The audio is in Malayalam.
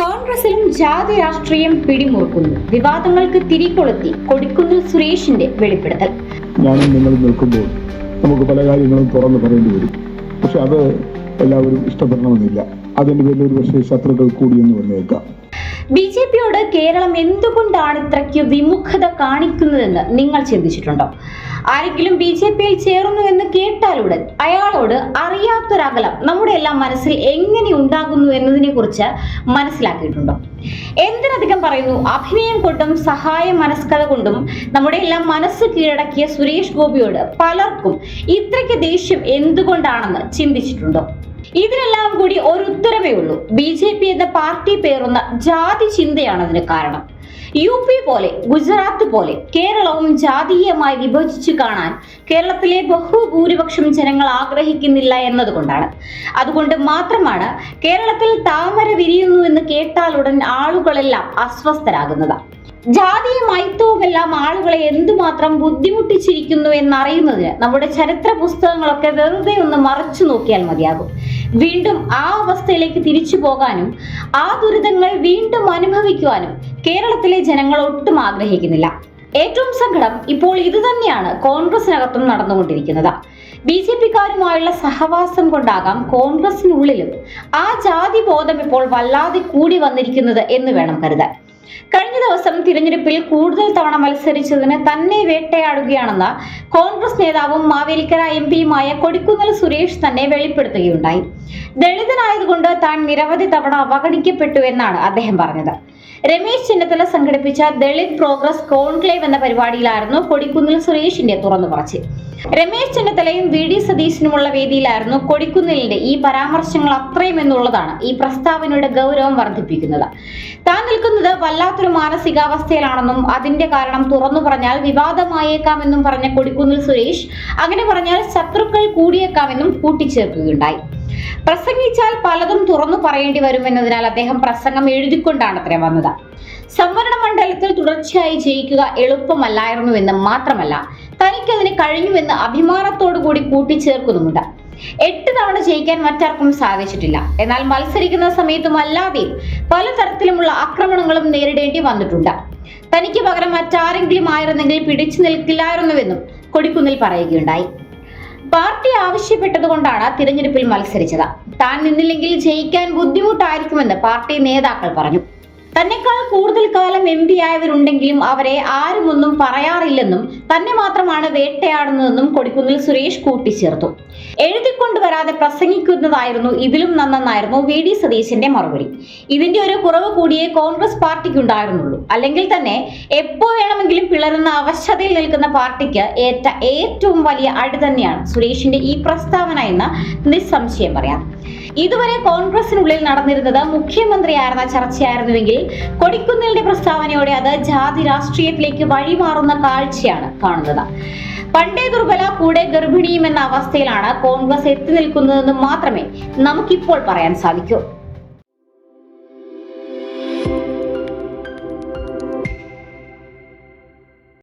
കോൺഗ്രസിലും ജാതി രാഷ്ട്രീയം പിടിമുറുക്കുന്നു. വിവാദങ്ങൾക്ക് തിരികൊളുത്തി കൊടിക്കുന്നിൽ സുരേഷിന്റെ വെളിപ്പെടുത്തൽ. ഞാനും നിങ്ങളും നിൽക്കുമ്പോൾ നമുക്ക് പല കാര്യങ്ങളും തുറന്നു പറയേണ്ടി വരും. പക്ഷെ അത് എല്ലാവരും ഇഷ്ടപ്പെടണമെന്നില്ല. അതിന്റെ പേരിൽ ഒരു പക്ഷേ ശത്രുക്കൾ കൂടിയെന്ന് വന്നേക്കാം ബി ജെ പിയോട് കേരളം എന്തുകൊണ്ടാണ് ഇത്രയ്ക്ക് വിമുഖത കാണിക്കുന്നതെന്ന് നിങ്ങൾ ചിന്തിച്ചിട്ടുണ്ടോ? ആരെങ്കിലും ബി ജെ പിയിൽ ചേർന്നു എന്ന് കേട്ടാലുടൻ അയാളോട് അറിയാത്തൊരകലം നമ്മുടെ എല്ലാം മനസ്സിൽ എങ്ങനെ ഉണ്ടാകുന്നു എന്നതിനെ കുറിച്ച് മനസ്സിലാക്കിയിട്ടുണ്ടോ? എന്തിനധികം പറയുന്നു? അഭിനയം കൊണ്ടും സഹായ മനസ്കത കൊണ്ടും നമ്മുടെ എല്ലാം മനസ്സ് കീഴടക്കിയ സുരേഷ് ഗോപിയോട് പലർക്കും ഇത്രയ്ക്ക് ദേഷ്യം എന്തുകൊണ്ടാണെന്ന് ചിന്തിച്ചിട്ടുണ്ടോ? ഇതിനെല്ലാം കൂടി ഒരു ഉത്തരവേ ഉള്ളൂ. ബി ജെ പി എന്ന പാർട്ടി പേറുന്ന ജാതി ചിന്തയാണ് അതിന് കാരണം. യു പി പോലെ ഗുജറാത്ത് പോലെ കേരളവും ജാതീയമായി വിഭജിച്ചു കാണാൻ കേരളത്തിലെ ബഹുഭൂരിപക്ഷം ജനങ്ങൾ ആഗ്രഹിക്കുന്നില്ല എന്നതുകൊണ്ടാണ്. അതുകൊണ്ട് മാത്രമാണ് കേരളത്തിൽ താമര വിരിയുന്നു എന്ന് കേട്ടാലുടൻ ആളുകളെല്ലാം അസ്വസ്ഥരാകുന്നത്. ജാതിയും മൈത്വവുമെല്ലാം ആളുകളെ എന്തുമാത്രം ബുദ്ധിമുട്ടിച്ചിരിക്കുന്നു എന്നറിയുന്നതിന് നമ്മുടെ ചരിത്ര പുസ്തകങ്ങളൊക്കെ വെറുതെ ഒന്ന് മറച്ചു നോക്കിയാൽ മതിയാകും. വീണ്ടും ആ അവസ്ഥയിലേക്ക് തിരിച്ചു പോകാനും ആ ദുരിതങ്ങൾ വീണ്ടും അനുഭവിക്കുവാനും കേരളത്തിലെ ജനങ്ങൾ ഒട്ടും ആഗ്രഹിക്കുന്നില്ല. ഏറ്റവും സങ്കടം ഇപ്പോൾ ഇത് തന്നെയാണ് കോൺഗ്രസിനകത്തും നടന്നുകൊണ്ടിരിക്കുന്നത്. ബി ജെ പിക്കാരുമായുള്ള സഹവാസം കൊണ്ടാകാം കോൺഗ്രസിനുള്ളിലും ആ ജാതി ബോധം ഇപ്പോൾ വല്ലാതെ കൂടി വന്നിരിക്കുന്നത് എന്ന് വേണം കരുതാൻ. കഴിഞ്ഞ ദിവസം തിരഞ്ഞെടുപ്പിൽ കൂടുതൽ തവണ മത്സരിച്ചതിന് തന്നെ വേട്ടയാടുകയാണെന്ന് കോൺഗ്രസ് നേതാവും മാവേലിക്കര എം പിയുമായ കൊടിക്കുന്നിൽ സുരേഷ് തന്നെ വെളിപ്പെടുത്തുകയുണ്ടായി. ദളിതനായതുകൊണ്ട് താൻ നിരവധി തവണ അവഗണിക്കപ്പെട്ടു എന്നാണ് അദ്ദേഹം പറഞ്ഞത്. രമേശ് ചെന്നിത്തല സംഘടിപ്പിച്ച ദളിത് പ്രോഗ്രസ് കോൺക്ലേവ് എന്ന പരിപാടിയിലായിരുന്നു കൊടിക്കുന്നിൽ സുരേഷിന്റെ തുറന്നു പറച്ചിൽ രമേശ് ചെന്നിത്തലയും വി ഡി സതീശനുമുള്ള വേദിയിലായിരുന്നു കൊടിക്കുന്നിലിന്റെ ഈ പരാമർശങ്ങൾ അത്രയും എന്നുള്ളതാണ് ഈ പ്രസ്താവനയുടെ ഗൗരവം വർദ്ധിപ്പിക്കുന്നത്. താൻ നിൽക്കുന്നത് വല്ലാത്തൊരു മാനസികാവസ്ഥയിലാണെന്നും അതിന്റെ കാരണം തുറന്നു പറഞ്ഞാൽ വിവാദമായേക്കാമെന്നും പറഞ്ഞ കൊടിക്കുന്നിൽ സുരേഷ് അങ്ങനെ പറഞ്ഞാൽ ശത്രുക്കൾ കൂടിയേക്കാമെന്നും കൂട്ടിച്ചേർക്കുകയുണ്ടായി. പ്രസംഗിച്ചാൽ പലതും തുറന്നു പറയേണ്ടി വരുമെന്നതിനാൽ അദ്ദേഹം പ്രസംഗം എഴുതിക്കൊണ്ടാണ് അത്ര വന്നത്. സംവരണ മണ്ഡലത്തിൽ തുടർച്ചയായി ജയിക്കുക എളുപ്പമല്ലായിരുന്നു എന്ന് മാത്രമല്ല തനിക്കതിന് കഴിഞ്ഞുവെന്ന് അഭിമാനത്തോടു കൂടി കൂട്ടിച്ചേർക്കുന്നുമുണ്ട് എട്ട് തവണ ജയിക്കാൻ മറ്റാർക്കും സാധിച്ചിട്ടില്ല. എന്നാൽ മത്സരിക്കുന്ന സമയത്തും അല്ലാതെയും പലതരത്തിലുമുള്ള ആക്രമണങ്ങളും നേരിടേണ്ടി വന്നിട്ടുണ്ട്. തനിക്ക് പകരം മറ്റാരെങ്കിലും ആയിരുന്നെങ്കിൽ പിടിച്ചു നിൽക്കില്ലായിരുന്നുവെന്നും കൊടിക്കുന്നിൽ പറയുകയുണ്ടായി. പാർട്ടി ആവശ്യപ്പെട്ടതുകൊണ്ടാണ് തിരഞ്ഞെടുപ്പിൽ മത്സരിച്ചത്. താൻ നിന്നില്ലെങ്കിൽ ജയിക്കാൻ ബുദ്ധിമുട്ടായിരിക്കുമെന്ന് പാർട്ടി നേതാക്കൾ പറഞ്ഞു. തന്നെക്കാൾ കൂടുതൽ കാലം എം പി ആയവരുണ്ടെങ്കിലും അവരെ ആരുമൊന്നും പറയാറില്ലെന്നും തന്നെ മാത്രമാണ് വേട്ടയാടുന്നതെന്നും കൊടിക്കുന്നിൽ സുരേഷ് കൂട്ടിച്ചേർത്തു. എഴുതിക്കൊണ്ടുവരാതെ പ്രസംഗിക്കുന്നതായിരുന്നു ഇതിലും നന്നെന്നായിരുന്നു വി ഡി സതീശന്റെ മറുപടി. ഇതിന്റെ ഒരു കുറവ് കൂടിയേ കോൺഗ്രസ് പാർട്ടിക്ക് ഉണ്ടായിരുന്നുള്ളൂ അല്ലെങ്കിൽ തന്നെ എപ്പോ വേണമെങ്കിലും പിളരുന്ന അവശതയിൽ നിൽക്കുന്ന പാർട്ടിക്ക് ഏറ്റ ഏറ്റവും വലിയ അടി തന്നെയാണ് സുരേഷിന്റെ ഈ പ്രസ്താവന എന്ന് നിസ്സംശയം പറയാം. ഇതുവരെ കോൺഗ്രസിനുള്ളിൽ നടന്നിരുന്നത് മുഖ്യമന്ത്രിയായിരുന്ന ചർച്ചയായിരുന്നുവെങ്കിൽ കൊടിക്കുന്നിലിന്റെ പ്രസ്താവനയോടെ അത് ജാതി രാഷ്ട്രീയത്തിലേക്ക് വഴിമാറുന്ന കാഴ്ചയാണ് കാണുന്നത്. പണ്ടേ ദുർബല കൂടെ ഗർഭിണിയും എന്ന അവസ്ഥയിലാണ് കോൺഗ്രസ് എത്തി നിൽക്കുന്നതെന്ന് മാത്രമേ നമുക്കിപ്പോൾ പറയാൻ സാധിക്കൂ.